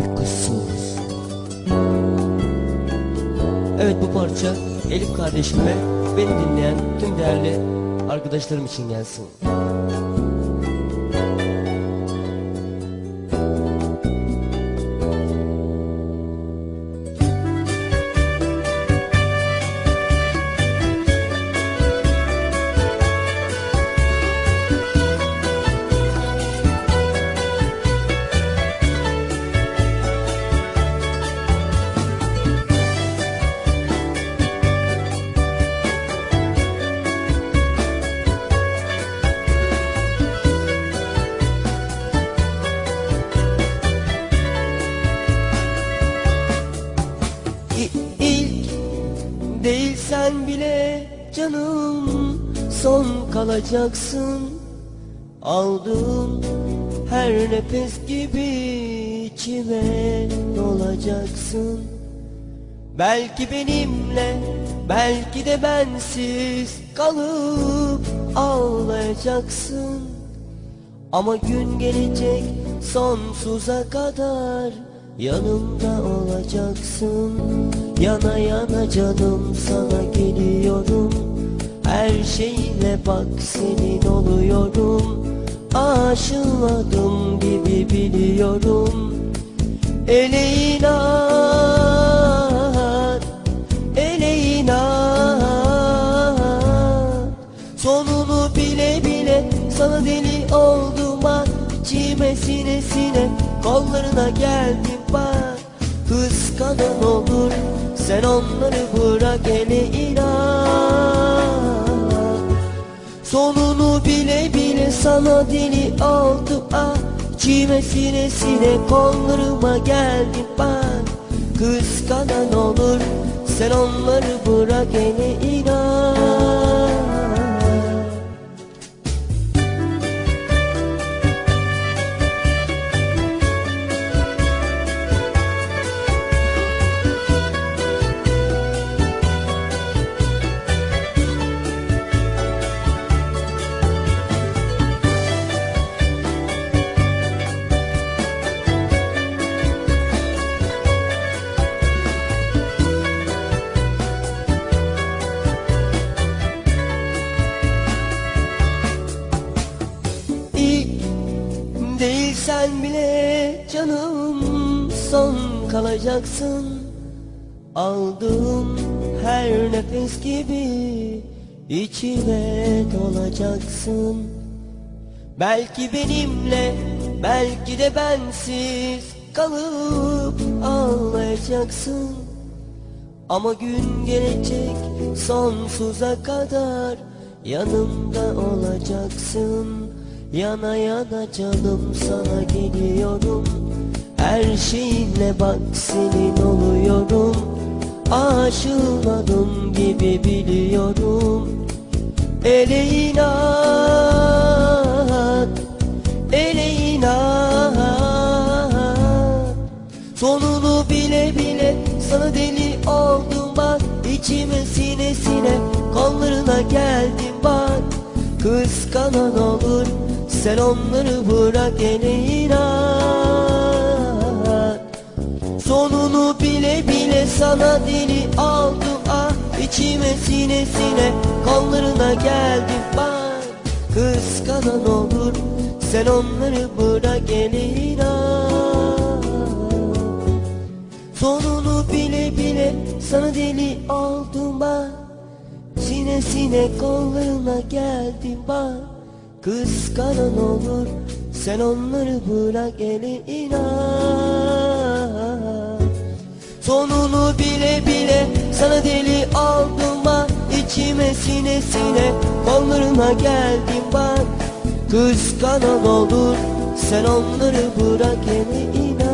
Uykusuz. Evet bu parça Elif kardeşim ve beni dinleyen tüm değerli arkadaşlarım için gelsin. Canım son kalacaksın. Aldığım her nefes gibi içime dolacaksın. Belki benimle belki de bensiz kalıp ağlayacaksın. Ama gün gelecek sonsuza kadar yanımda olacaksın. Yana yana canım sana geliyorum. Her şeyle bak senin oluyorum Aşığım gibi biliyorum. Ele inan, ele Sonunu bile bile sana deli oldum İçime sinesine kollarına geldim bak. Kıskanan olur sen onları bırak ele inan. Sonunu bile bile sana deli oldum ah. İçime sinesine kollarıma geldim bak. Kıskanan olur sen onları bırak ele inan değilsen bile canım son kalacaksın. Aldığım her nefes gibi içime dolacaksın. Belki benimle belki de bensiz kalıp ağlayacaksın. Ama gün gelecek sonsuza kadar yanımda olacaksın Yana yana canım sana geliyorum. Her şeyinle bak senin oluyorum. Aşığım gibi biliyorum. Ele inan, ele inan Sonunu bile bile sana deli oldum bak. İçime sinesine kollarına geldim bak Kıskanan olur sen onları bırak ele inan. Sonunu bile bile sana deli oldum ah İçime sinesine kollarına geldim bak Kıskanan olur sen onları bırak ele inan. Sonunu bile bile sana deli oldum bak Sinesine kollarına geldim bak. Kıskanan olur sen onları bırak ele inan. Sonunu bile bile sana deli oldum bak. İçime sinesine kollarına geldim bak. Kıskanan olur sen onları bırak ele inan